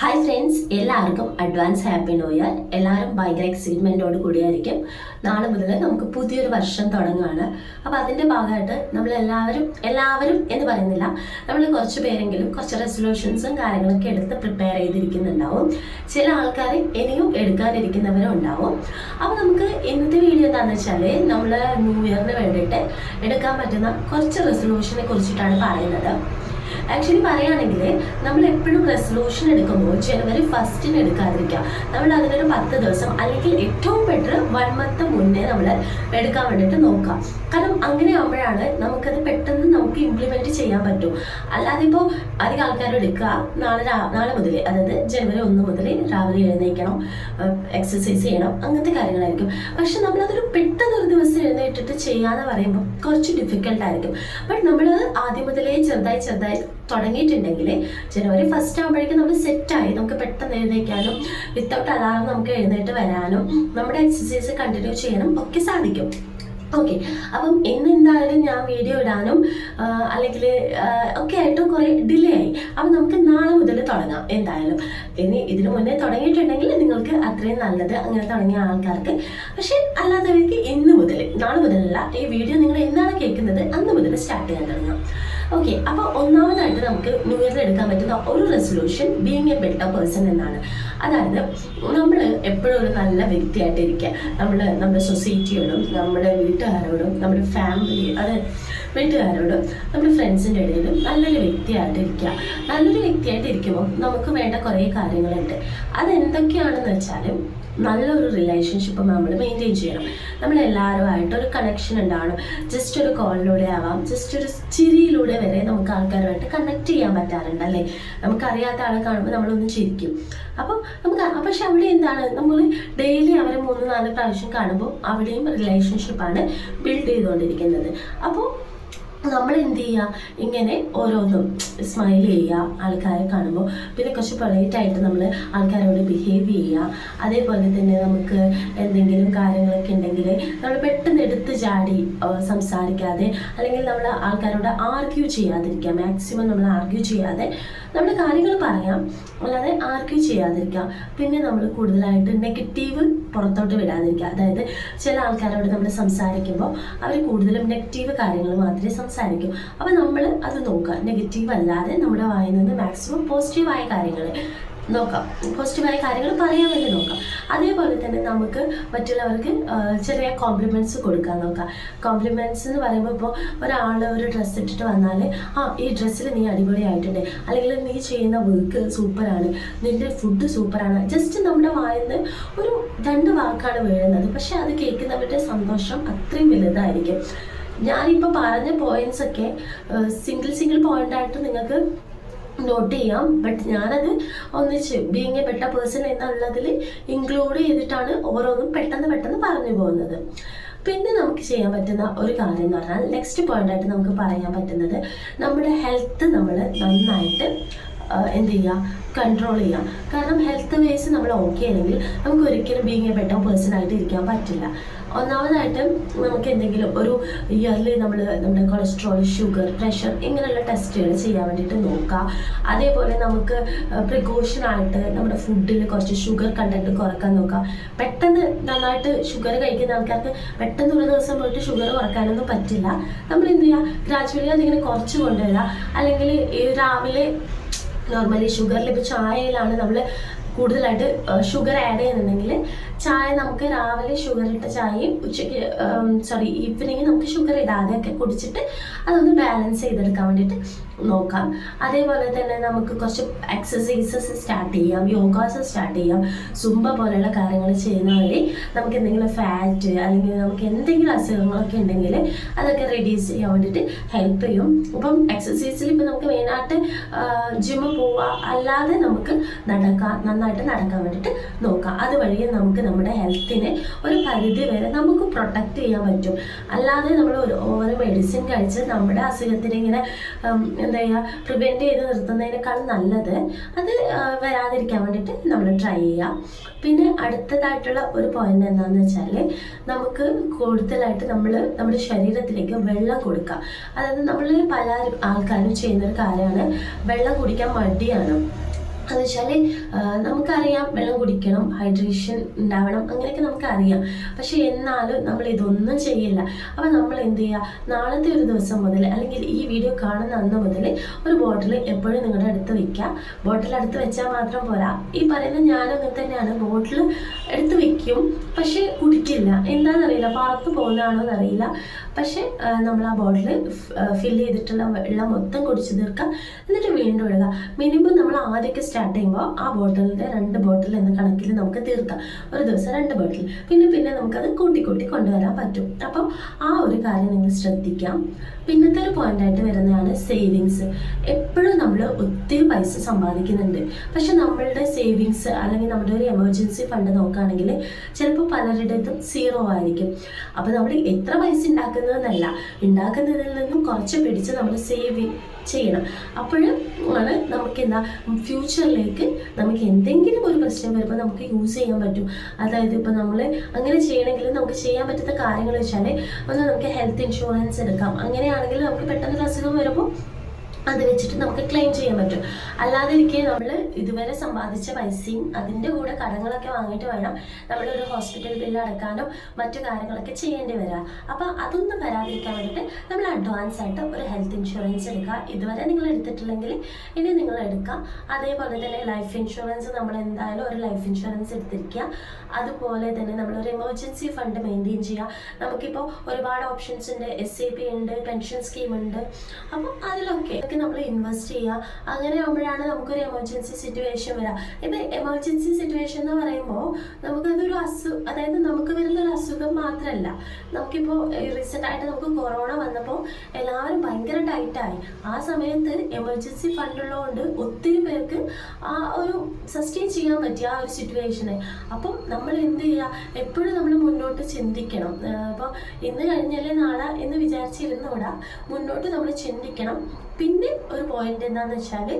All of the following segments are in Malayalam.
ഹായ് ഫ്രണ്ട്സ് എല്ലാവർക്കും അഡ്വാൻസ് ഹാപ്പി ന്യൂ ഇയർ എല്ലാവരും ഭയങ്കര എക്സൈറ്റ്മെന്റോട് കൂടിയായിരിക്കും. നാളെ മുതൽ നമുക്ക് പുതിയൊരു വർഷം തുടങ്ങുകയാണ് അപ്പോൾ അതിന്റെ ഭാഗമായിട്ട് നമ്മൾ എല്ലാവരും എല്ലാവരും എന്ന് പറയുന്നില്ല നമ്മൾ കുറച്ച് പേരെങ്കിലും കുറച്ച് റെസൊല്യൂഷൻസും കാര്യങ്ങളൊക്കെ എടുത്ത് പ്രിപ്പയർ ചെയ്തിരിക്കുന്നുണ്ടാവും. ചില ആൾക്കാർ ഇനിയും എടുക്കാനിരിക്കുന്നവരും ഉണ്ടാവും. അപ്പോൾ നമുക്ക് ഇന്നത്തെ വീഡിയോ എന്താണെന്ന് വെച്ചാൽ നമ്മൾ ന്യൂ ഇയറിന് വേണ്ടിയിട്ട് എടുക്കാൻ പറ്റുന്ന കുറച്ച് റെസൊല്യൂഷനെ കുറിച്ചിട്ടാണ് പറയുന്നത്. ആക്ച്വലി പറയുകയാണെങ്കിൽ നമ്മൾ എപ്പോഴും റെസൊല്യൂഷൻ എടുക്കുമ്പോൾ ജനുവരി ഫസ്റ്റിന് എടുക്കാതിരിക്കുക. നമ്മൾ അതിനൊരു പത്ത് ദിവസം അല്ലെങ്കിൽ ഏറ്റവും ബെറ്റർ വൺ മന്ത് മുന്നേ നമ്മൾ എടുക്കാൻ വേണ്ടിയിട്ട് നോക്കാം കാരണം അങ്ങനെ ആകുമ്പോഴാണ് നമുക്കത് പെട്ടെന്ന് നമുക്ക് ഇംപ്ലിമെന്റ് ചെയ്യാൻ പറ്റും. അല്ലാതെ ഇപ്പോൾ അധികം ആൾക്കാർ എടുക്കുക നാളെ നാളെ മുതൽ അതായത് ജനുവരി ഒന്ന് മുതൽ രാവിലെ എഴുന്നേക്കണം എക്സസൈസ് ചെയ്യണം അങ്ങനത്തെ കാര്യങ്ങളായിരിക്കും. പക്ഷെ നമ്മളതൊരു പെട്ടെന്ന് ഒരു ദിവസം എഴുന്നേറ്റിട്ട് ചെയ്യാന്ന് പറയുമ്പോൾ കുറച്ച് ഡിഫിക്കൽട്ടായിരിക്കും ബട്ട് നമ്മൾ ആദ്യം മുതലേ ചെറുതായി ചെറുതായി തുടങ്ങിയിട്ടുണ്ടെങ്കിൽ ജനുവരി ഫസ്റ്റ് ആകുമ്പോഴേക്കും നമ്മൾ സെറ്റായി നമുക്ക് പെട്ടെന്ന് എഴുന്നേക്കാനും വിത്തൗട്ട് അലാറം നമുക്ക് എഴുന്നേറ്റ് വരാനും നമ്മുടെ എക്സസൈസ് കണ്ടിന്യൂ ചെയ്യാനും ഒക്കെ സാധിക്കും. ഓക്കെ അപ്പം ഇന്ന് എന്തായാലും ഞാൻ വീഡിയോ ഇടാനും അല്ലെങ്കിൽ ഒക്കെ ആയിട്ട് കുറേ ഡിലേ ആയി. അപ്പം നമുക്ക് നാളെ മുതൽ തുടങ്ങാം എന്തായാലും. ഇനി ഇതിനു മുന്നേ തുടങ്ങിയിട്ടുണ്ടെങ്കിൽ നിങ്ങൾക്ക് അത്രയും നല്ലത് അങ്ങനെ തുടങ്ങിയ ആൾക്കാർക്ക്. പക്ഷെ അല്ലാത്തവർക്ക് ഇന്ന് മുതൽ നാളെ മുതലല്ല ഈ വീഡിയോ നിങ്ങൾ എന്നാണ് കേൾക്കുന്നത് അന്ന് മുതൽ സ്റ്റാർട്ട് ചെയ്യാൻ തുടങ്ങാം. ഓക്കെ അപ്പോൾ ഒന്നാമതായിട്ട് നമുക്ക് ന്യൂ ഇയറിൽ എടുക്കാൻ പറ്റുന്ന ഒരു resolution being a better person എന്നാണ്. അതായത് നമ്മൾ എപ്പോഴും ഒരു നല്ല വ്യക്തിയായിട്ട് ഇരിക്കുക നമ്മൾ നമ്മുടെ സൊസൈറ്റിയോടും നമ്മുടെ വീട്ടുകാരോടും നമ്മുടെ ഫാമിലി അത് വീട്ടുകാരോടും നമ്മുടെ ഫ്രണ്ട്സിന്റെ ഇടയിലും നല്ലൊരു വ്യക്തിയായിട്ട് ഇരിക്കുക. നല്ലൊരു വ്യക്തിയായിട്ട് ഇരിക്കുമ്പോൾ നമുക്ക് വേണ്ട കുറേ കാര്യങ്ങളുണ്ട്. അതെന്തൊക്കെയാണെന്ന് വെച്ചാൽ നല്ലൊരു റിലേഷൻഷിപ്പ് നമ്മൾ മെയിന്റെയിൻ ചെയ്യണം. നമ്മൾ എല്ലാവരുമായിട്ട് ഒരു കണക്ഷൻ ഉണ്ടാവണം. ജസ്റ്റ് ഒരു കോളിലൂടെ ആവാം. ജസ്റ്റ് ഒരു ചിരിയിലൂടെ വരെ നമുക്ക് ആൾക്കാരുമായിട്ട് കണക്ട് ചെയ്യാൻ പറ്റാറുണ്ട് അല്ലേ? നമുക്കറിയാത്ത ആളെ കാണുമ്പോൾ നമ്മളൊന്ന് ചിരിക്കും. അപ്പോൾ നമുക്ക് പക്ഷെ അവിടെ എന്താണ്? നമ്മൾ ഡെയിലി അവരെ മൂന്ന് നാല് പ്രാവശ്യം കാണുമ്പോൾ അവിടെയും റിലേഷൻഷിപ്പാണ് ബിൽഡ് ചെയ്തുകൊണ്ടിരിക്കുന്നത്. അപ്പോൾ നമ്മൾ എന്ത് ചെയ്യുക ഇങ്ങനെ ഓരോന്നും സ്മൈൽ ചെയ്യുക ആൾക്കാരെ കാണുമ്പോൾ പിന്നെ കുറച്ച് പൊളൈറ്റായിട്ട് നമ്മൾ ആൾക്കാരോട് ബിഹേവ് ചെയ്യുക അതേപോലെ തന്നെ നമുക്ക് എന്തെങ്കിലും കാര്യങ്ങളൊക്കെ ഉണ്ടെങ്കിൽ നമ്മൾ പെട്ടെന്ന് എടുത്ത് ചാടി സംസാരിക്കാതെ അല്ലെങ്കിൽ നമ്മൾ ആൾക്കാരോട് ആർഗ്യൂ ചെയ്യാതിരിക്കുക മാക്സിമം നമ്മൾ ആർഗ്യൂ ചെയ്യാതെ നമ്മുടെ കാര്യങ്ങൾ പറയാം അല്ലാതെ ആർക്കും ചെയ്യാതിരിക്കുക പിന്നെ നമ്മൾ കൂടുതലായിട്ട് നെഗറ്റീവ് പുറത്തോട്ട് വിടാതിരിക്കുക. അതായത് ചില ആൾക്കാരോട് നമ്മൾ സംസാരിക്കുമ്പോൾ അവർ കൂടുതലും നെഗറ്റീവ് കാര്യങ്ങൾ മാത്രമേ സംസാരിക്കൂ. അപ്പോൾ നമ്മൾ അത് നോക്കുക. നെഗറ്റീവ് അല്ലാതെ നമ്മുടെ വായിൽ നിന്ന് മാക്സിമം പോസിറ്റീവായ കാര്യങ്ങൾ നോക്കാം. പോസിറ്റീവായ കാര്യങ്ങൾ പറയാൻ വേണ്ടി നോക്കാം. അതേപോലെ തന്നെ നമുക്ക് മറ്റുള്ളവർക്ക് ചെറിയ കോംപ്ലിമെന്റ്സ് കൊടുക്കാൻ നോക്കാം. കോംപ്ലിമെന്റ്സ് എന്ന് പറയുമ്പോൾ ഇപ്പോൾ ഒരാൾ ഒരു ഡ്രസ്സ് ഇട്ടിട്ട് വന്നാൽ ആ ഈ ഡ്രസ്സിൽ നീ അടിപൊളിയായിട്ടുണ്ട്. അല്ലെങ്കിൽ നീ ചെയ്യുന്ന വർക്ക് സൂപ്പറാണ്. നിന്റെ ഫുഡ് സൂപ്പറാണ്. ജസ്റ്റ് നമ്മുടെ വായിൽ നിന്ന് ഒരു രണ്ട് വാക്കാണ് വീഴുന്നത് പക്ഷേ അത് കേൾക്കുന്നവരുടെ സന്തോഷം അത്രയും വലുതായിരിക്കും. ഞാനിപ്പോൾ പറഞ്ഞ പോയിന്റ്സ് ഒക്കെ സിംഗിൾ സിംഗിൾ പോയിന്റ് ആയിട്ട് നിങ്ങൾക്ക് നോട്ട് ചെയ്യാം. ബട്ട് ഞാനത് ഒന്നിച്ച് ബീങ് എ ബെറ്റർ പേഴ്സൺ എന്നുള്ളതിൽ ഇൻക്ലൂഡ് ചെയ്തിട്ടാണ് ഓരോന്നും പെട്ടെന്ന് പെട്ടെന്ന് പറഞ്ഞു പോകുന്നത്. പിന്നെ നമുക്ക് ചെയ്യാൻ പറ്റുന്ന ഒരു കാര്യം എന്ന് പറഞ്ഞാൽ നെക്സ്റ്റ് പോയിന്റ് ആയിട്ട് നമുക്ക് പറയാൻ പറ്റുന്നത് നമ്മുടെ ഹെൽത്ത് നമ്മൾ നന്നായിട്ട് എന്ത് ചെയ്യുക കൺട്രോൾ ചെയ്യുക കാരണം ഹെൽത്ത് വേസ് നമ്മൾ ഓക്കെ ആണെങ്കിൽ നമുക്ക് ഒരിക്കലും ബീങ് എ ബെറ്റർ പേഴ്സൺ ആയിട്ട് ഇരിക്കാൻ പറ്റില്ല. ഒന്നാമതായിട്ട് നമുക്ക് എന്തെങ്കിലും ഒരു ഇയർലി നമ്മൾ നമ്മുടെ കൊളസ്ട്രോൾ ഷുഗർ പ്രഷർ ഇങ്ങനെയുള്ള ടെസ്റ്റുകൾ ചെയ്യാൻ വേണ്ടിയിട്ട് നോക്കുക അതേപോലെ നമുക്ക് പ്രിക്കോഷൻ ആയിട്ട് നമ്മുടെ ഫുഡിൽ കുറച്ച് ഷുഗർ കണ്ടന്റ് കുറയ്ക്കാൻ നോക്കുക പെട്ടെന്ന് നന്നായിട്ട് ഷുഗർ കഴിക്കുന്ന ആൾക്കാർക്ക് പെട്ടെന്ന് ഒരു ദിവസം പോയിട്ട് ഷുഗർ കുറക്കാനൊന്നും പറ്റില്ല. നമ്മൾ എന്ത് ചെയ്യുക ഗ്രാജുവലി അതിങ്ങനെ കുറച്ച് കൊണ്ടുവരിക അല്ലെങ്കിൽ ഈ രാവിലെ നോർമലി ഷുഗർ ലഭിച്ച ചായയിലാണ് നമ്മൾ കൂടുതലായിട്ട് ഷുഗർ ആഡ് ചെയ്യുന്നുണ്ടെങ്കിൽ ചായ നമുക്ക് രാവിലെ ഷുഗർ ഇട്ട ചായയും ഉച്ചയ്ക്ക് സോറി ഈവനിങ് നമുക്ക് ഷുഗർ ഇടാതെയൊക്കെ കുടിച്ചിട്ട് അതൊന്ന് ബാലൻസ് ചെയ്തെടുക്കാൻ വേണ്ടിയിട്ട് നോക്കാം. അതേപോലെ തന്നെ നമുക്ക് കുറച്ച് എക്സസൈസസ് സ്റ്റാർട്ട് ചെയ്യാം. യോഗാസ് സ്റ്റാർട്ട് ചെയ്യാം. സുംബ പോലെയുള്ള കാര്യങ്ങൾ ചെയ്യുന്ന വഴി നമുക്ക് എന്തെങ്കിലും ഫാറ്റ് അല്ലെങ്കിൽ നമുക്ക് എന്തെങ്കിലും അസുഖങ്ങളൊക്കെ ഉണ്ടെങ്കിൽ അതൊക്കെ റെഡ്യൂസ് ചെയ്യാൻ വേണ്ടിയിട്ട് ഹെൽപ്പ് ചെയ്യും. അപ്പം എക്സസൈസിൽ ഇപ്പം നമുക്ക് മെയിനായിട്ട് ജിമ്മ് പോവാ അല്ലാതെ നമുക്ക് നടക്കാം നന്നായിട്ട് നടക്കാൻ വേണ്ടിയിട്ട് നോക്കാം. അതുവഴി നമുക്ക് നമ്മുടെ ഹെൽത്തിനെ ഒരു പരിധി വരെ നമുക്ക് പ്രൊട്ടക്റ്റ് ചെയ്യാൻ പറ്റും. അല്ലാതെ നമ്മൾ ഒരു ഓരോ മെഡിസിൻ കഴിച്ച് നമ്മുടെ അസുഖത്തിനെ ഇങ്ങനെ എന്താ ചെയ്യുക പ്രിവെന്റ് ചെയ്ത് നിർത്തുന്നതിനേക്കാൾ നല്ലത് അത് വരാതിരിക്കാൻ വേണ്ടിയിട്ട് നമ്മൾ ട്രൈ ചെയ്യാം. പിന്നെ അടുത്തതായിട്ടുള്ള ഒരു പോയിന്റ് എന്താണെന്ന് വെച്ചാൽ നമുക്ക് കൂടുതലായിട്ട് നമ്മൾ നമ്മുടെ ശരീരത്തിലേക്ക് വെള്ളം കൊടുക്കുക അതായത് നമ്മൾ പല ആൾക്കാരും ചെയ്യുന്ന ഒരു കാര്യമാണ് വെള്ളം കുടിക്കാൻ മടിയാണ്. എന്ന് വെച്ചാൽ നമുക്കറിയാം വെള്ളം കുടിക്കണം ഹൈഡ്രേഷൻ ഉണ്ടാവണം അങ്ങനെയൊക്കെ നമുക്കറിയാം. പക്ഷെ എന്നാലും നമ്മൾ ഇതൊന്നും ചെയ്യില്ല. അപ്പം നമ്മൾ എന്ത് ചെയ്യുക നാളത്തെ ഒരു ദിവസം മുതൽ അല്ലെങ്കിൽ ഈ വീഡിയോ കാണുന്ന അന്ന് മുതൽ ഒരു ബോട്ടിൽ എപ്പോഴും നിങ്ങളുടെ അടുത്ത് വെക്കുക ബോട്ടിൽ അടുത്ത് വെച്ചാൽ മാത്രം പോരാ. ഈ പറയുന്ന ഞാനും അങ്ങനെ തന്നെയാണ്. ബോട്ടിൽ എടുത്ത് വെക്കും. പക്ഷെ കുടിക്കില്ല. എന്താണെന്നറിയില്ല. പാർക്ക് പോകുന്നതാണോ എന്നറിയില്ല. പക്ഷെ നമ്മൾ ആ ബോട്ടിൽ ഫില്ല് ചെയ്തിട്ടുള്ള വെള്ളം മൊത്തം കുടിച്ച് തീർക്കുക എന്നിട്ട് വീണ്ടും ഇടുക. മിനിമം നമ്മൾ ആദ്യമൊക്കെ സ്റ്റാർട്ട് ചെയ്യുമ്പോൾ ആ ബോട്ടിലിന്റെ രണ്ട് ബോട്ടിൽ എന്ന കണക്കിൽ നമുക്ക് തീർക്കാം. ഒരു ദിവസം രണ്ട് ബോട്ടിൽ പിന്നെ പിന്നെ നമുക്കത് കൂട്ടി കൂട്ടി കൊണ്ടുവരാൻ പറ്റും. അപ്പം ആ ഒരു കാര്യം നിങ്ങൾ ശ്രദ്ധിക്കാം. പിന്നത്തെ ഒരു പോയിന്റായിട്ട് വരുന്നതാണ് സേവിങ്സ് എപ്പോഴും നമ്മൾ ഒത്തിരി പൈസ സമ്പാദിക്കുന്നുണ്ട്. പക്ഷെ നമ്മളുടെ സേവിങ്സ് അല്ലെങ്കിൽ നമ്മുടെ ഒരു എമർജൻസി ഫണ്ട് നോക്കുകയാണെങ്കിൽ ചിലപ്പോൾ പലരുടേതും സീറോ ആയിരിക്കും. അപ്പോൾ നമ്മൾ എത്ര പൈസ ഉണ്ടാക്കുന്നതെന്നല്ല. ഉണ്ടാക്കുന്നതിൽ നിന്നും കുറച്ച് പിടിച്ച് നമ്മൾ സേവ് ചെയ്യണം. അപ്പോഴും ആണ് നമുക്ക് എന്താ ഫ്യൂച്ചറിലേക്ക് നമുക്ക് എന്തെങ്കിലും ഒരു പ്രശ്നം വരുമ്പോൾ നമുക്ക് യൂസ് ചെയ്യാൻ പറ്റും. അതായത് ഇപ്പോൾ നമ്മൾ അങ്ങനെ ചെയ്യണമെങ്കിൽ നമുക്ക് ചെയ്യാൻ പറ്റുന്ന കാര്യങ്ങൾ വെച്ചാൽ ഒന്ന് നമുക്ക് ഹെൽത്ത് ഇൻഷുറൻസ് എടുക്കാം. അങ്ങനെയാണെങ്കിൽ നമുക്ക് പെട്ടെന്ന് അസുഖം വരുമ്പോൾ അത് വെച്ചിട്ട് നമുക്ക് ക്ലെയിം ചെയ്യാൻ പറ്റും. അല്ലാതെ ഇരിക്കെ നമ്മൾ ഇതുവരെ സമ്പാദിച്ച പൈസയും അതിന്റെ കൂടെ കടങ്ങളൊക്കെ വാങ്ങിയിട്ട് വേണം നമ്മളൊരു ഹോസ്പിറ്റൽ ബില്ല് അടക്കാനോ മറ്റു കാര്യങ്ങളൊക്കെ ചെയ്യേണ്ടി വരിക അപ്പോൾ അതൊന്നും വരാതിരിക്കാൻ വേണ്ടിയിട്ട് നമ്മൾ അഡ്വാൻസ് ആയിട്ട് ഒരു ഹെൽത്ത് ഇൻഷുറൻസ് എടുക്കുക ഇതുവരെ നിങ്ങൾ എടുത്തിട്ടില്ലെങ്കിൽ ഇനി നിങ്ങൾ എടുക്കാം. അതേപോലെ തന്നെ ലൈഫ് ഇൻഷുറൻസ് നമ്മൾ എന്തായാലും ഒരു ലൈഫ് ഇൻഷുറൻസ് എടുത്തിരിക്കുക. അതുപോലെ തന്നെ നമ്മളൊരു എമർജൻസി ഫണ്ട് മെയിന്റെയിൻ ചെയ്യുക. നമുക്കിപ്പോൾ ഒരുപാട് ഓപ്ഷൻസ് ഉണ്ട്. എസ് സി പി ഉണ്ട് പെൻഷൻ സ്കീം ഉണ്ട്. അപ്പോൾ അതിലൊക്കെ നമ്മൾ ഇൻവെസ്റ്റ് ചെയ്യുക. അങ്ങനെ ആകുമ്പോഴാണ് നമുക്കൊരു എമർജൻസി സിറ്റുവേഷൻ വരിക ഇപ്പം എമർജൻസി സിറ്റുവേഷൻ എന്ന് പറയുമ്പോൾ നമുക്കതൊരു അസു അതായത് നമുക്ക് വരുന്ന ഒരു അസുഖം മാത്രമല്ല നമുക്കിപ്പോൾ റീസെന്റ് ആയിട്ട് നമുക്ക് കൊറോണ വന്നപ്പോൾ എല്ലാവരും ഭയങ്കര ടൈറ്റായി ആ സമയത്ത് എമർജൻസി ഫണ്ട് ഉള്ളതുകൊണ്ട് ഒത്തിരി പേർക്ക് ആ ഒരു സസ്റ്റെയിൻ ചെയ്യാൻ പറ്റിയ ആ ഒരു സിറ്റുവേഷനെ അപ്പം നമ്മൾ എന്ത് ചെയ്യുക എപ്പോഴും നമ്മൾ മുന്നോട്ട് ചിന്തിക്കണം. അപ്പോൾ ഇന്ന് കഴിഞ്ഞല്ലേ നാളെ എന്ന് വിചാരിച്ചിരുന്നവിടെ മുന്നോട്ട് നമ്മൾ ചിന്തിക്കണം. പിന്നെ ഒരു പോയിന്റ് എന്താണെന്ന് വെച്ചാൽ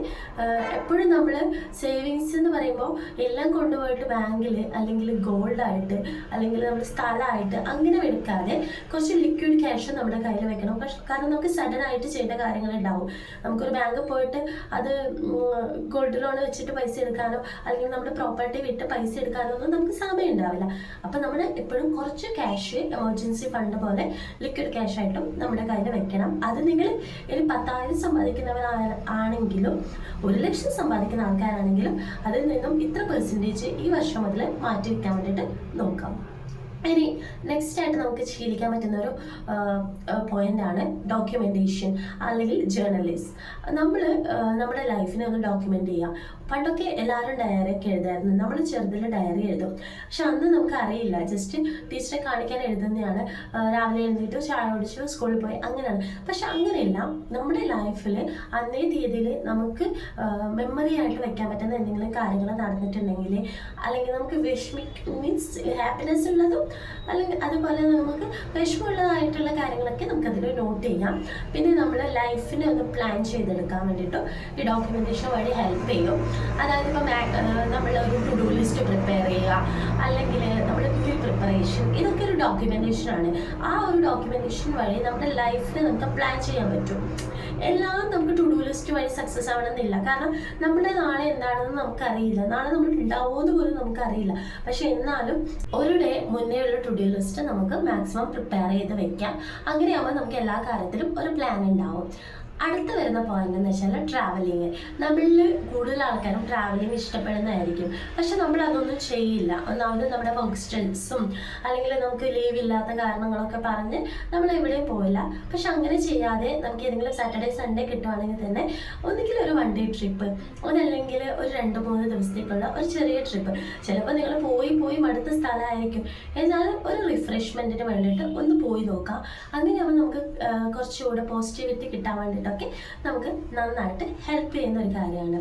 എപ്പോഴും നമ്മൾ സേവിങ്സ് എന്ന് പറയുമ്പോൾ എല്ലാം കൊണ്ടുപോയിട്ട് ബാങ്കിൽ അല്ലെങ്കിൽ ഗോൾഡായിട്ട് അല്ലെങ്കിൽ നമ്മൾ സ്ഥലമായിട്ട് അങ്ങനെ എടുക്കാതെ കുറച്ച് ലിക്വിഡ് ക്യാഷ് നമ്മുടെ കയ്യിൽ വെക്കണം. കാരണം നമുക്ക് സഡൻ ആയിട്ട് ചെയ്യേണ്ട കാര്യങ്ങൾ ഉണ്ടാവും. നമുക്കൊരു ബാങ്കിൽ പോയിട്ട് അത് ഗോൾഡ് ലോൺ വെച്ചിട്ട് പൈസ എടുക്കാനോ അല്ലെങ്കിൽ നമ്മുടെ പ്രോപ്പർട്ടി വിറ്റ് പൈസ എടുക്കാനോ ഒന്നും നമുക്ക് സമയം ഉണ്ടാവില്ല. അപ്പം നമ്മൾ എപ്പോഴും കുറച്ച് ക്യാഷ് എമർജൻസി ഫണ്ട് പോലെ ലിക്വിഡ് ക്യാഷ് ആയിട്ടും നമ്മുടെ കയ്യിൽ വെക്കണം. അത് നിങ്ങൾ ഇനി പത്തായിരം സമ്പാദിക്കുന്നവരാ ആണെങ്കിലും ഒരു ലക്ഷം സമ്പാദിക്കുന്ന ആൾക്കാരാണെങ്കിലും അതിൽ നിന്നും ഇത്ര പെർസെന്റേജ് ഈ വർഷം മുതൽ മാറ്റി വെക്കാൻ വേണ്ടിയിട്ട് നോക്കാം. ഇനി നെക്സ്റ്റ് ആയിട്ട് നമുക്ക് ശീലിക്കാൻ പറ്റുന്ന ഒരു പോയിന്റ് ആണ് ഡോക്യുമെന്റേഷൻ അല്ലെങ്കിൽ ജേർണലിസ്റ്റ് നമ്മൾ നമ്മുടെ ലൈഫിനെ ഒന്ന് ഡോക്യുമെന്റ് ചെയ്യുക. പണ്ടൊക്കെ എല്ലാവരും ഡയറി ഒക്കെ എഴുതായിരുന്നു. നമ്മൾ ചെറുതിൽ ഡയറി എഴുതും. പക്ഷെ അന്ന് നമുക്ക് അറിയില്ല ജസ്റ്റ് ടീച്ചറെ കാണിക്കാൻ എഴുതുന്നതാണ് രാവിലെ എഴുന്നേറ്റ് ചായ കുടിച്ചു സ്കൂളിൽ പോയി അങ്ങനെയാണ്. പക്ഷെ അങ്ങനെയല്ല. നമ്മുടെ ലൈഫിൽ അന്നേ തീയതിയിൽ നമുക്ക് മെമ്മറി ആയിട്ട് വെക്കാൻ പറ്റുന്ന എന്തെങ്കിലും കാര്യങ്ങൾ നടന്നിട്ടുണ്ടെങ്കിൽ അല്ലെങ്കിൽ നമുക്ക് വിഷമി മീൻസ് ഹാപ്പിനെസ് ഉള്ളതും അല്ലെങ്കിൽ അതുപോലെ നമുക്ക് വിഷമമുള്ളതായിട്ടുള്ള കാര്യങ്ങളൊക്കെ നമുക്കതിൽ നോട്ട് ചെയ്യാം. പിന്നെ നമ്മുടെ ലൈഫിനെ ഒന്ന് പ്ലാൻ ചെയ്തെടുക്കാൻ വേണ്ടിയിട്ട് ഈ ഡോക്യുമെന്റേഷൻ വഴി ഹെൽപ്പ് ചെയ്യും. അതായത് ഇപ്പോൾ നമ്മൾ ഒരു ടു ഡു ലിസ്റ്റ് പ്രിപ്പയർ ചെയ്യുക അല്ലെങ്കിൽ നമ്മൾ ഫ്യൂ പ്രിപ്പറേഷൻ ഇതൊക്കെ ഒരു ഡോക്യുമെന്റേഷൻ ആണ്. ആ ഒരു ഡോക്യുമെന്റേഷൻ വഴി നമ്മുടെ ലൈഫിൽ നമുക്ക് പ്ലാൻ ചെയ്യാൻ പറ്റും. എല്ലാം നമുക്ക് ടു ഡു ലിസ്റ്റ് വഴി സക്സസ് ആവണമെന്നില്ല. കാരണം നമ്മുടെ നാളെ എന്താണെന്ന് നമുക്കറിയില്ല. നാളെ നമ്മൾ ഉണ്ടാവുമെന്ന് പോലും നമുക്കറിയില്ല. പക്ഷെ എന്നാലും ഒരു ഡേ മുന്നേ ഉള്ള ടു ഡു ലിസ്റ്റ് നമുക്ക് മാക്സിമം പ്രിപ്പയർ ചെയ്ത് വെക്കാം. അങ്ങനെയാകുമ്പോൾ നമുക്ക് എല്ലാ കാര്യത്തിലും ഒരു പ്ലാൻ ഉണ്ടാവും. അടുത്ത വരുന്ന പോയിന്റ് എന്ന് വെച്ചാൽ ട്രാവലിങ് നമ്മളിൽ കൂടുതൽ ആൾക്കാരും ട്രാവലിംഗ് ഇഷ്ടപ്പെടുന്നതായിരിക്കും. പക്ഷെ നമ്മൾ അതൊന്നും ചെയ്യില്ല. ഒന്നാമത് നമ്മുടെ വർക്ക് സ്ട്രെസ്സും അല്ലെങ്കിൽ നമുക്ക് ലീവ് ഇല്ലാത്ത കാരണങ്ങളൊക്കെ പറഞ്ഞ് നമ്മൾ എവിടെയും പോയില്ല പക്ഷെ അങ്ങനെ ചെയ്യാതെ നമുക്ക് ഏതെങ്കിലും സാറ്റർഡേ സൺഡേ കിട്ടുവാണെങ്കിൽ തന്നെ ഒന്നുകിൽ ഒരു വൺ ഡേ ട്രിപ്പ് അതല്ലെങ്കിൽ ഒരു രണ്ട് മൂന്ന് ദിവസത്തേക്കുള്ള ഒരു ചെറിയ ട്രിപ്പ് ചിലപ്പോൾ നിങ്ങൾ പോയി പോയി മടുത്ത സ്ഥലമായിരിക്കും. എന്നാൽ ഒരു റിഫ്രഷ്മെന്റിന് വേണ്ടിയിട്ട് ഒന്ന് പോയി നോക്കാം. അങ്ങനെയാകുമ്പോൾ നമുക്ക് കുറച്ചുകൂടെ പോസിറ്റിവിറ്റി കിട്ടാൻ വേണ്ടിയിട്ടൊക്കെ നമുക്ക് നന്നായിട്ട് ഹെൽപ്പ് ചെയ്യുന്ന ഒരു കാര്യമാണ്.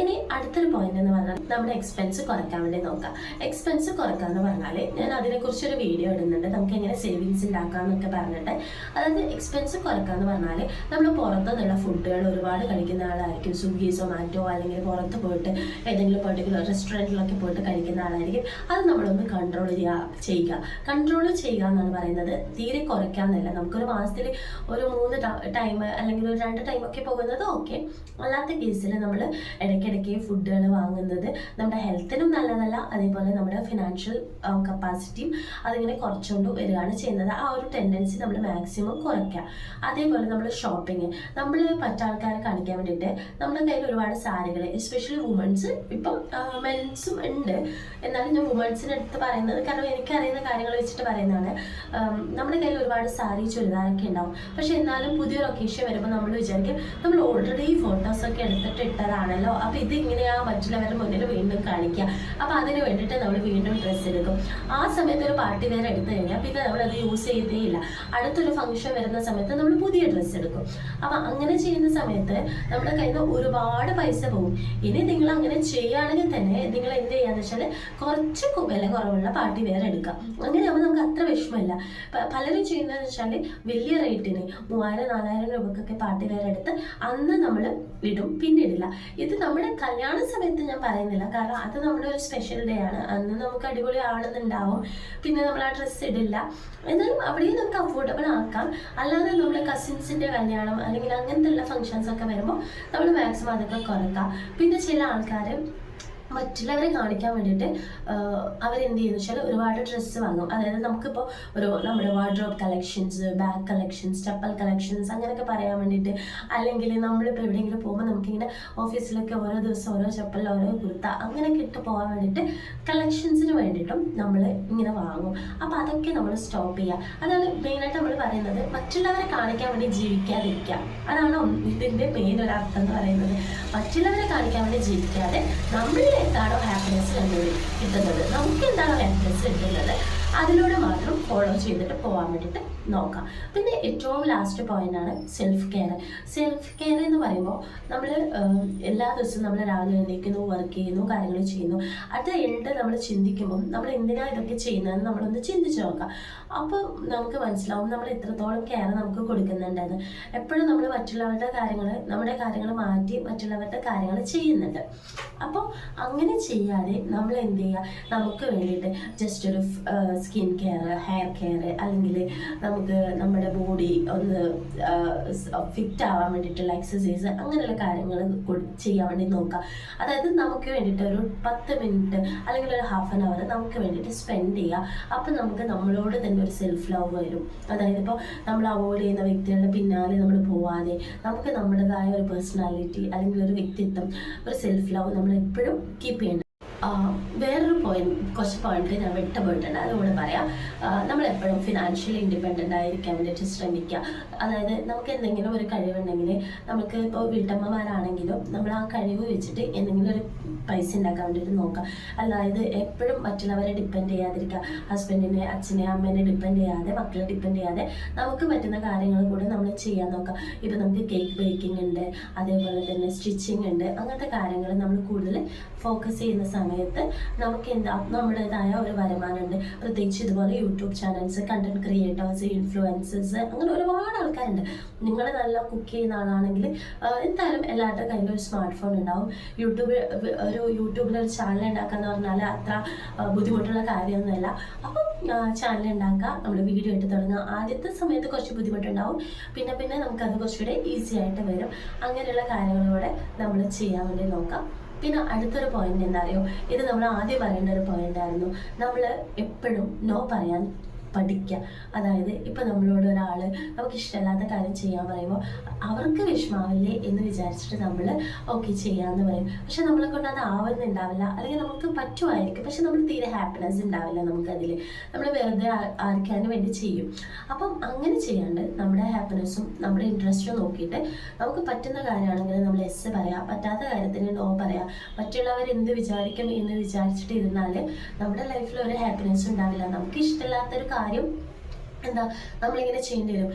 ഇനി അടുത്തൊരു പോയിന്റ് എന്ന് പറഞ്ഞാൽ നമ്മുടെ എക്സ്പെൻസ് കുറയ്ക്കാൻ വേണ്ടി നോക്കാം. എക്സ്പെൻസ് കുറയ്ക്കുക എന്ന് പറഞ്ഞാൽ ഞാൻ അതിനെക്കുറിച്ച് ഒരു വീഡിയോ ഇടുന്നുണ്ട്. നമുക്ക് എങ്ങനെ സേവിങ്സ് ഉണ്ടാക്കാം എന്നൊക്കെ പറഞ്ഞിട്ട്. അതായത് എക്സ്പെൻസ് കുറയ്ക്കുക എന്ന് പറഞ്ഞാൽ നമ്മൾ പുറത്തുനിന്നുള്ള ഫുഡുകൾ ഒരുപാട് കഴിക്കുന്ന ആളായിരിക്കും. സ്വിഗ്ഗി സൊമാറ്റോ അല്ലെങ്കിൽ പുറത്ത് പോയിട്ട് ഏതെങ്കിലും പെർട്ടിക്കുലർ റെസ്റ്റോറന്റിലൊക്കെ പോയിട്ട് കഴിക്കുന്ന ആളായിരിക്കും. അത് നമ്മളൊന്ന് കൺട്രോൾ ചെയ്യുക ചെയ്യുക. കൺട്രോൾ ചെയ്യുക എന്നാണ് പറയുന്നത്. തീരെ കുറയ്ക്കാമെന്നല്ല നമുക്കൊരു മാസത്തിൽ ഒരു മൂന്ന് ടൈം അല്ലെങ്കിൽ ഒരു രണ്ട് ടൈമൊക്കെ പോകുന്നത് ഓക്കെ അല്ലാത്ത കേസിൽ നമ്മൾ ഇടയ്ക്ക് ഇടയ്ക്കിടയ്ക്ക് ഫുഡുകൾ വാങ്ങുന്നത്. നമ്മുടെ ഹെൽത്തിനും നല്ലതല്ല അതേപോലെ നമ്മുടെ ഫിനാൻഷ്യൽ കപ്പാസിറ്റിയും അതിങ്ങനെ കുറച്ചുകൊണ്ട് വരികയാണ് ചെയ്യുന്നത്. ആ ഒരു ടെൻഡൻസി നമ്മൾ മാക്സിമം കുറയ്ക്കുക. അതേപോലെ നമ്മൾ ഷോപ്പിംഗ് നമ്മൾ മറ്റാൾക്കാരെ കാണിക്കാൻ വേണ്ടിയിട്ട് നമ്മുടെ കയ്യിൽ ഒരുപാട് സാരികൾ എസ്പെഷ്യലി വുമൺസ് ഇപ്പം മെൻസും ഉണ്ട്. എന്നാലും ഞാൻ വുമൺസിന്റെ അടുത്ത് പറയുന്നത് കാരണം എനിക്കറിയുന്ന കാര്യങ്ങൾ വെച്ചിട്ട് പറയുന്നതാണ്. നമ്മുടെ കയ്യിൽ ഒരുപാട് സാരി ചുരിദാറൊക്കെ ഉണ്ടാവും. പക്ഷെ എന്നാലും പുതിയ ഒക്കേഷൻ വരുമ്പോൾ നമ്മൾ വിചാരിക്കും നമ്മൾ ഓൾറെഡി ഫോട്ടോസൊക്കെ എടുത്തിട്ട് ഇട്ടതാണല്ലോ. അപ്പോൾ ഇത് ആ മറ്റുള്ളവരുടെ മുന്നിൽ വീണ്ടും കാണിക്കുക. അപ്പോൾ അതിന് വേണ്ടിയിട്ട് നമ്മൾ വീണ്ടും ഡ്രസ്സ് എടുക്കും. ആ സമയത്ത് ഒരു പാർട്ടി വെയർ എടുത്തു കഴിഞ്ഞാൽ പിന്നെ നമ്മൾ അത് യൂസ് ചെയ്തേ ഇല്ല അടുത്തൊരു ഫംഗ്ഷൻ വരുന്ന സമയത്ത് നമ്മൾ പുതിയ ഡ്രസ്സ് എടുക്കും. അപ്പം അങ്ങനെ ചെയ്യുന്ന സമയത്ത് നമ്മുടെ കയ്യിൽ നിന്ന് ഒരുപാട് പൈസ പോകും. ഇനി നിങ്ങൾ അങ്ങനെ ചെയ്യുകയാണെങ്കിൽ തന്നെ നിങ്ങൾ എന്ത് ചെയ്യാന്ന് വെച്ചാൽ കുറച്ച് വില കുറവുള്ള പാർട്ടി വെയർ എടുക്കുക. അങ്ങനെയാകുമ്പോൾ നമുക്ക് അത്ര വിഷമമില്ല. പലരും ചെയ്യുന്നതെന്ന് വെച്ചാൽ വലിയ റേറ്റിന് മൂവായിരം നാലായിരം രൂപക്കൊക്കെ പാർട്ടി വെയർ എടുത്ത് അന്ന് നമ്മൾ ഇടും പിന്നെ ഇടില്ല ഇത് നമ്മുടെ കല്യാണ സമയത്ത് ഞാൻ പറയുന്നില്ല. കാരണം അത് നമ്മുടെ ഒരു സ്പെഷ്യൽ ഡേ ആണ്. അന്ന് നമുക്ക് അടിപൊളി ആണെന്നുണ്ടാവും പിന്നെ നമ്മൾ ആ ഡ്രസ്സ് ഇടില്ല. എന്നാലും അവിടെയും നമുക്ക് അഫോർഡബിൾ ആക്കാം. അല്ലാതെ നമ്മുടെ കസിൻസിന്റെ കല്യാണം അല്ലെങ്കിൽ അങ്ങനത്തെ ഉള്ള ഫങ്ഷൻസ് ഒക്കെ വരുമ്പോൾ നമ്മൾ മാക്സിമം അതൊക്കെ കുറയ്ക്കാം. പിന്നെ ചില ആൾക്കാർ മറ്റുള്ളവരെ കാണിക്കാൻ വേണ്ടിയിട്ട് അവരെന്ത് ചെയ്യുന്നു വെച്ചാൽ ഒരുപാട് ഡ്രസ്സ് വാങ്ങും. അതായത് നമുക്കിപ്പോൾ ഒരു നമ്മുടെ wardrobe collections bag collections chappal collections അങ്ങനെയൊക്കെ പറയാൻ വേണ്ടിയിട്ട് അല്ലെങ്കിൽ നമ്മളിപ്പോൾ എവിടെയെങ്കിലും പോകുമ്പോൾ നമുക്കിങ്ങനെ ഓഫീസിലൊക്കെ ഓരോ ദിവസം ഓരോ ചപ്പൽ ഓരോ കുർത്ത അങ്ങനെയൊക്കെ ഇട്ട് പോകാൻ വേണ്ടിയിട്ട് കളക്ഷൻസിന് വേണ്ടിയിട്ടും നമ്മൾ ഇങ്ങനെ വാങ്ങും. അപ്പോൾ അതൊക്കെ നമ്മൾ സ്റ്റോപ്പ് ചെയ്യുക അതാണ് മെയിനായിട്ട് നമ്മൾ പറയുന്നത്. മറ്റുള്ളവരെ കാണിക്കാൻ വേണ്ടി ജീവിക്കാതിരിക്കുക. അതാണ് ഇതിന്റെ മെയിൻ ഒരു അർത്ഥം എന്ന് പറയുന്നത്. മറ്റുള്ളവരെ കാണിക്കാൻ വേണ്ടി ജീവിക്കാതെ നമ്മളിൽ എന്താണോ ഹാപ്പിനെസ് കണ്ടുപിടി കിട്ടുന്നത്? നമുക്ക് എന്താണോ ഹാപ്പിനെസ് കിട്ടുന്നത്? അതിലൂടെ മാത്രം ഫോളോ ചെയ്തിട്ട് പോകാൻ വേണ്ടിയിട്ട് നോക്കാം. പിന്നെ ഏറ്റവും ലാസ്റ്റ് പോയിന്റ് ആണ് സെൽഫ് കെയർ സെൽഫ് കെയർ എന്ന് പറയുമ്പോൾ നമ്മൾ എല്ലാ ദിവസവും നമ്മൾ രാവിലെ എണീക്കുന്നു വർക്ക് ചെയ്യുന്നു കാര്യങ്ങൾ ചെയ്യുന്നു. അത് കഴിഞ്ഞിട്ട് നമ്മൾ ചിന്തിക്കുമ്പോൾ നമ്മൾ എന്തിനാണ് ഇതൊക്കെ ചെയ്യുന്നതെന്ന് നമ്മളൊന്ന് ചിന്തിച്ച് നോക്കാം. അപ്പോൾ നമുക്ക് മനസ്സിലാവും നമ്മൾ എത്രത്തോളം കെയർ നമുക്ക് കൊടുക്കുന്നുണ്ടെന്ന്. എപ്പോഴും നമ്മൾ മറ്റുള്ളവരുടെ കാര്യങ്ങൾ നമ്മുടെ കാര്യങ്ങൾ മാറ്റി മറ്റുള്ളവരുടെ കാര്യങ്ങൾ ചെയ്യുന്നുണ്ട്. അപ്പോൾ അങ്ങനെ ചെയ്യാതെ നമ്മൾ എന്ത് ചെയ്യുക നമുക്ക് വേണ്ടിയിട്ട് ജസ്റ്റ് ഒരു സ്കിൻ കെയർ ഹെയർ കെയർ അല്ലെങ്കിൽ നമുക്ക് നമ്മുടെ ബോഡി ഒന്ന് ഫിറ്റ് ആവാൻ വേണ്ടിയിട്ടുള്ള എക്സസൈസ് അങ്ങനെയുള്ള കാര്യങ്ങൾ ചെയ്യാൻ വേണ്ടി നോക്കുക അതായത് നമുക്ക് വേണ്ടിയിട്ട് ഒരു പത്ത് മിനിറ്റ് അല്ലെങ്കിൽ ഒരു ഹാഫ് ആൻ അവർ നമുക്ക് വേണ്ടിയിട്ട് സ്പെൻഡ് ചെയ്യുക അപ്പം നമുക്ക് നമ്മളോട് തന്നെ ഒരു സെൽഫ് ലവ് വരും. അതായത് ഇപ്പോൾ നമ്മൾ അവോയ്ഡ് ചെയ്യുന്ന വ്യക്തികളുടെ പിന്നാലെ നമ്മൾ പോവാതെ നമുക്ക് നമ്മുടേതായ ഒരു പേഴ്സണാലിറ്റി അല്ലെങ്കിൽ ഒരു വ്യക്തിത്വം ഒരു സെൽഫ് ലവ് നമ്മൾ എപ്പോഴും കീപ്പ് ചെയ്യേണ്ടത് ആ, വേറൊരു പോയിന്റ് കുറച്ച് പോയിന്റ് ഞാൻ വിട്ടുപോയിട്ടുണ്ട്. അതുകൂടെ പറയാം. നമ്മൾ എപ്പോഴും ഫിനാൻഷ്യലി ഇൻഡിപെൻഡന്റ് ആയിരിക്കാൻ വേണ്ടിയിട്ട് ശ്രമിക്കുക. അതായത് നമുക്ക് എന്തെങ്കിലും ഒരു കഴിവുണ്ടെങ്കിൽ നമുക്ക് ഇപ്പോൾ വീട്ടമ്മമാരാണെങ്കിലും നമ്മൾ ആ കഴിവ് വെച്ചിട്ട് എന്തെങ്കിലും ഒരു പൈസ ഉണ്ടാക്കാൻ വേണ്ടിയിട്ട് നോക്കുക. അതായത് എപ്പോഴും മറ്റുള്ളവരെ ഡിപ്പെൻഡ് ചെയ്യാതിരിക്കുക. ഹസ്ബൻഡിനെ അച്ഛനെ അമ്മേനെ ഡിപ്പെൻഡ് ചെയ്യാതെ മക്കളെ ഡിപ്പെൻഡ് ചെയ്യാതെ നമുക്ക് പറ്റുന്ന കാര്യങ്ങൾ കൂടെ നമ്മൾ ചെയ്യാൻ നോക്കുക. ഇപ്പം നമുക്ക് കേക്ക് ബേക്കിംഗ് ഉണ്ട് അതേപോലെ തന്നെ സ്റ്റിച്ചിങ് ഉണ്ട്. അങ്ങനത്തെ കാര്യങ്ങൾ നമ്മൾ കൂടുതൽ ഫോക്കസ് ചെയ്യുന്ന സമയത്ത് നമുക്ക് എന്താ നമ്മുടേതായ ഒരു വരുമാനമുണ്ട്. പ്രത്യേകിച്ച് ഇതുപോലെ YouTube channels content creators influencers അങ്ങനെ ഒരുപാട് ആൾക്കാരുണ്ട്. നിങ്ങൾ നല്ല കുക്ക് ചെയ്യുന്ന ആളാണെങ്കിൽ എന്തായാലും എല്ലാവരുടെ കയ്യിലും ഒരു സ്മാർട്ട് ഫോൺ ഉണ്ടാവും. യൂട്യൂബ് ഒരു യൂട്യൂബിൽ ഒരു ചാനൽ ഉണ്ടാക്കുക എന്ന് പറഞ്ഞാൽ അത്ര ബുദ്ധിമുട്ടുള്ള കാര്യമൊന്നുമല്ല. അപ്പം ചാനൽ ഉണ്ടാക്കുക നമ്മൾ വീഡിയോ ഇട്ട് തുടങ്ങുക. ആദ്യത്തെ സമയത്ത് കുറച്ച് ബുദ്ധിമുട്ടുണ്ടാവും. പിന്നെ പിന്നെ നമുക്കത് കുറച്ചുകൂടെ ഈസി ആയിട്ട് വരും. അങ്ങനെയുള്ള കാര്യങ്ങളിലൂടെ നമ്മൾ ചെയ്യാൻ വേണ്ടി നോക്കാം. പിന്നെ അടുത്തൊരു പോയിന്റ് എന്താ ഇത് നമ്മൾ ആദ്യം പറയേണ്ട ഒരു പോയിന്റ് ആയിരുന്നു. നമ്മൾ എപ്പോഴും നോ പറയാൻ പഠിക്കുക അതായത് ഇപ്പം നമ്മളോട് ഒരാൾ നമുക്ക് ഇഷ്ടമല്ലാത്ത കാര്യം ചെയ്യാൻ പറയുമ്പോൾ അവർക്ക് വിഷമാവില്ലേ? എന്ന് വിചാരിച്ചിട്ട് നമ്മൾ ഓക്കെ ചെയ്യാമെന്ന് പറയും. പക്ഷെ നമ്മളെ കൊണ്ട് അത് ആവുന്നുണ്ടാവില്ല. അല്ലെങ്കിൽ നമുക്ക് പറ്റുമായിരിക്കും. പക്ഷെ നമ്മൾ തീരെ ഹാപ്പിനെസ് ഉണ്ടാവില്ല നമുക്കതിൽ നമ്മൾ വെറുതെ ആർക്കാൻ വേണ്ടി ചെയ്യും. അപ്പം അങ്ങനെ ചെയ്യാണ്ട് നമ്മുടെ ഹാപ്പിനെസ്സും നമ്മുടെ ഇൻട്രസ്റ്റും നോക്കിയിട്ട് നമുക്ക് പറ്റുന്ന കാര്യമാണെങ്കിൽ നമ്മൾ എസ് പറയാം. പറ്റാത്ത കാര്യത്തിന് നോ പറയാം. മറ്റുള്ളവർ എന്ത് വിചാരിക്കും എന്ന് വിചാരിച്ചിട്ട് ഇരുന്നാൽ നമ്മുടെ ലൈഫിൽ ഒരു ഹാപ്പിനെസ് ഉണ്ടാവില്ല. നമുക്ക് ഇഷ്ടമില്ലാത്തൊരു കാര്യം എന്താ നമ്മളിങ്ങനെ ചെയ്യേണ്ടി വരും.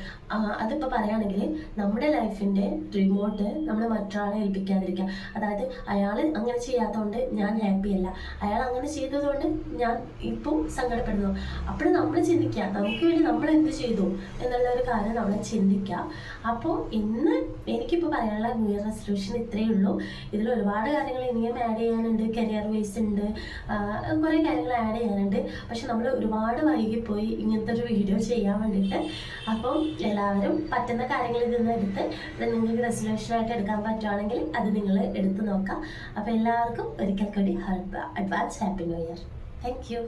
അതിപ്പോൾ പറയുകയാണെങ്കിൽ നമ്മുടെ ലൈഫിന്റെ റിമോട്ട് നമ്മൾ മറ്റൊരാളെ ഏൽപ്പിക്കാതിരിക്കുക. അതായത് അയാൾ അങ്ങനെ ചെയ്യാത്തതുകൊണ്ട് ഞാൻ ഹാപ്പി അല്ല. അയാൾ അങ്ങനെ ചെയ്തതുകൊണ്ട് ഞാൻ ഇപ്പോൾ സങ്കടപ്പെടുന്നു. അപ്പോൾ നമ്മൾ ചിന്തിക്കുക നമുക്ക് വേണ്ടി നമ്മൾ എന്ത് ചെയ്തു എന്നുള്ള ഒരു കാര്യം നമ്മൾ ചിന്തിക്കുക. അപ്പോൾ ഇന്ന് എനിക്കിപ്പോൾ പറയാനുള്ള ന്യൂ ഇയർ റെസൊല്യൂഷൻ ഇത്രയേ ഉള്ളൂ. ഇതിൽ ഒരുപാട് കാര്യങ്ങൾ ഇനിയും ആഡ് ചെയ്യാനുണ്ട്. കരിയർ വൈസ് ഉണ്ട്. കുറേ കാര്യങ്ങൾ ആഡ് ചെയ്യാനുണ്ട്. പക്ഷെ നമ്മൾ ഒരുപാട് വൈകിപ്പോയി ഇങ്ങനത്തെ ഒരു വീഡിയോ ചെയ്യാൻ വേണ്ടിയിട്ട്. അപ്പം എല്ലാവരും പറ്റുന്ന കാര്യങ്ങൾ ഇതിൽ നിന്ന് എടുത്ത് നിങ്ങൾക്ക് റെസൊല്യൂഷനായിട്ട് എടുക്കാൻ പറ്റുവാണെങ്കിൽ അത് നിങ്ങൾ എടുത്തു നോക്കാം. അപ്പോൾ എല്ലാവർക്കും ഒരിക്കൽ കൂടി advance happy new year thank you